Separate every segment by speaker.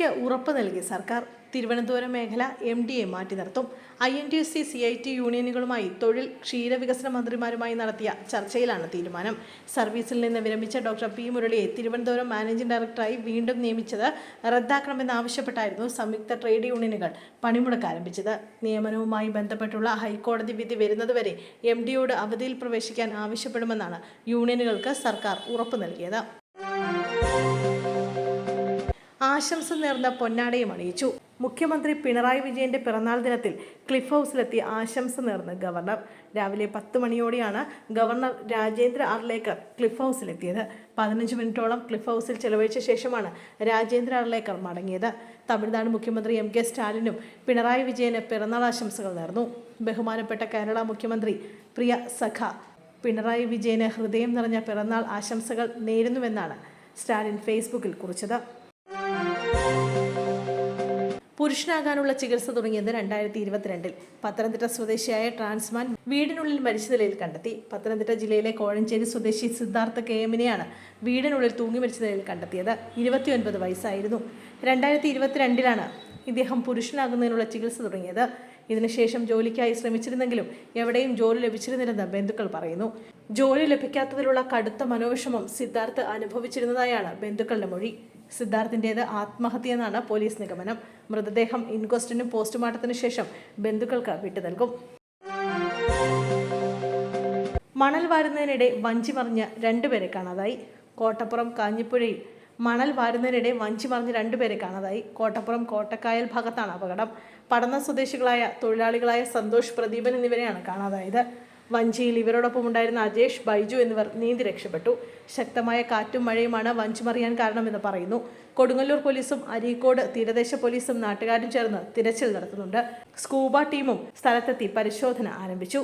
Speaker 1: മിൽമയ്ക്ക് ഉറപ്പ് നൽകി സർക്കാർ തിരുവനന്തപുരം മേഖല എം ഡി എ മാറ്റി നിർത്തും. I N T C C I T യൂണിയനുകളുമായി തൊഴിൽ ക്ഷീരവികസന മന്ത്രിമാരുമായി നടത്തിയ ചർച്ചയിലാണ് തീരുമാനം. സർവീസിൽ നിന്ന് വിരമിച്ച ഡോക്ടർ പി മുരളിയെ തിരുവനന്തപുരം മാനേജിംഗ് ഡയറക്ടറായി വീണ്ടും നിയമിച്ചത് റദ്ദാക്കണമെന്നാവശ്യപ്പെട്ടായിരുന്നു സംയുക്ത ട്രേഡ് യൂണിയനുകൾ പണിമുടക്ക് ആരംഭിച്ചത്. നിയമനവുമായി ബന്ധപ്പെട്ടുള്ള ഹൈക്കോടതി വിധി വരുന്നതുവരെ എം ഡിയോട് അവധിയിൽ പ്രവേശിക്കാൻ ആവശ്യപ്പെടുമെന്നാണ് യൂണിയനുകൾക്ക് സർക്കാർ ഉറപ്പു നൽകിയത്. ആശംസ നേർന്ന പൊന്നാടയും അണിയിച്ചു. മുഖ്യമന്ത്രി പിണറായി വിജയന്റെ പിറന്നാൾ ദിനത്തിൽ ക്ലിഫ് ഹൗസിലെത്തി ആശംസ നേർന്ന് ഗവർണർ. രാവിലെ പത്ത് മണിയോടെയാണ് ഗവർണർ രാജേന്ദ്ര അർലേക്കർ ക്ലിഫ് ഹൗസിലെത്തിയത്. പതിനഞ്ച് മിനിറ്റോളം ക്ലിഫ് ഹൗസിൽ ചെലവഴിച്ച ശേഷമാണ് രാജേന്ദ്ര അർലേക്കർ മടങ്ങിയത്. തമിഴ്നാട് മുഖ്യമന്ത്രി എം കെ സ്റ്റാലിനും പിണറായി വിജയന് പിറന്നാൾ ആശംസകൾ നേർന്നു. ബഹുമാനപ്പെട്ട കേരള മുഖ്യമന്ത്രി പ്രിയ സഖ പിണറായി വിജയന് ഹൃദയം നിറഞ്ഞ പിറന്നാൾ ആശംസകൾ നേരുന്നുവെന്നാണ് സ്റ്റാലിൻ ഫേസ്ബുക്കിൽ കുറിച്ചത്. പുരുഷനാകാനുള്ള ചികിത്സ തുടങ്ങിയത് രണ്ടായിരത്തി ഇരുപത്തിരണ്ടിൽ പത്തനംതിട്ട സ്വദേശിയായ ട്രാൻസ്മാൻ വീടിനുള്ളിൽ മരിച്ച നിലയിൽ കണ്ടെത്തി. പത്തനംതിട്ട ജില്ലയിലെ കോഴഞ്ചേരി സ്വദേശി സിദ്ധാർത്ഥ കെ എമ്മിനെയാണ് വീടിനുള്ളിൽ തൂങ്ങി മരിച്ച നിലയിൽ കണ്ടെത്തിയത്. ഇരുപത്തിയൊൻപത് വയസ്സായിരുന്നു. രണ്ടായിരത്തി ഇരുപത്തിരണ്ടിലാണ് ഇദ്ദേഹം പുരുഷനാകുന്നതിനുള്ള ചികിത്സ തുടങ്ങിയത്. ഇതിനുശേഷം ജോലിക്കായി ശ്രമിച്ചിരുന്നെങ്കിലും എവിടെയും ജോലി ലഭിച്ചിരുന്നില്ലെന്ന് ബന്ധുക്കൾ പറയുന്നു. ജോലി ലഭിക്കാത്തതിലുള്ള കടുത്ത മനോവിഷമം സിദ്ധാർത്ഥ് അനുഭവിച്ചിരുന്നതായാണ് ബന്ധുക്കളുടെ മൊഴി. സിദ്ധാർത്ഥിന്റേത് ആത്മഹത്യയെന്നാണ് പോലീസ് നിഗമനം. മൃതദേഹം ഇൻക്വസ്റ്റിനും പോസ്റ്റ്മോർട്ടത്തിനു ശേഷം ബന്ധുക്കൾക്ക് വിട്ടു നൽകും. മണൽ വാരുന്നതിനിടെ വഞ്ചി മറിഞ്ഞ് രണ്ടുപേരെ കാണാതായി. കോട്ടപ്പുറം കാഞ്ഞിപ്പുഴയിൽ മണൽ വാരുന്നതിനിടെ വഞ്ചി മറിഞ്ഞ് രണ്ടുപേരെ കാണാതായി. കോട്ടപ്പുറം കോട്ടക്കായൽ ഭാഗത്താണ് അപകടം. പടന്ന സ്വദേശികളായ തൊഴിലാളികളായ സന്തോഷ് പ്രദീപൻ എന്നിവരെയാണ് കാണാതായത്. വഞ്ചിയിൽ ഇവരോടൊപ്പം ഉണ്ടായിരുന്ന അജേഷ് ബൈജു എന്നിവർ നീന്തി രക്ഷപ്പെട്ടു. ശക്തമായ കാറ്റും മഴയുമാണ് വഞ്ചി മറിയാൻ കാരണമെന്ന് പറയുന്നു. കൊടുങ്ങല്ലൂർ പോലീസും അരീക്കോട് തീരദേശ പോലീസും നാട്ടുകാരും ചേർന്ന് തിരച്ചിൽ നടത്തുന്നുണ്ട്. സ്കൂബ ടീമും സ്ഥലത്തെത്തി പരിശോധന ആരംഭിച്ചു.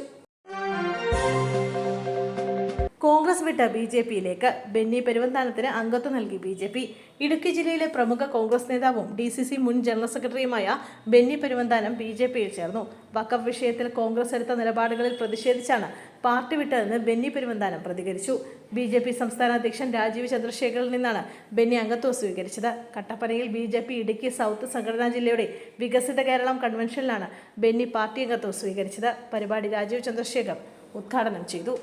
Speaker 1: കോൺഗ്രസ് വിട്ട ബി ജെ പിയിലേക്ക്. ബെന്നി പെരുവന്താനത്തിന് അംഗത്വം നൽകി ബി ജെ പി. ഇടുക്കി ജില്ലയിലെ പ്രമുഖ കോൺഗ്രസ് നേതാവും ഡി സി സി മുൻ ജനറൽ സെക്രട്ടറിയുമായ ബെന്നി പെരുവന്താനം ബി ജെ പിയിൽ ചേർന്നു. വക്കഫ് വിഷയത്തിൽ കോൺഗ്രസ് എടുത്ത നിലപാടുകളിൽ പ്രതിഷേധിച്ചാണ് പാർട്ടി വിട്ടതെന്ന് ബെന്നി പെരുവന്താനം പ്രതികരിച്ചു. ബി ജെ പി സംസ്ഥാന അധ്യക്ഷൻ രാജീവ് ചന്ദ്രശേഖറിൽ നിന്നാണ് ബെന്നി അംഗത്വം സ്വീകരിച്ചത്. കട്ടപ്പനയിൽ B J P Idukki south സംഘടനാ ജില്ലയുടെ വികസിത കേരളം കൺവെൻഷനിലാണ് ബെന്നി പാർട്ടി അംഗത്വം സ്വീകരിച്ചത്. പരിപാടി രാജീവ് ചന്ദ്രശേഖർ ഉദ്ഘാടനം ചെയ്തു.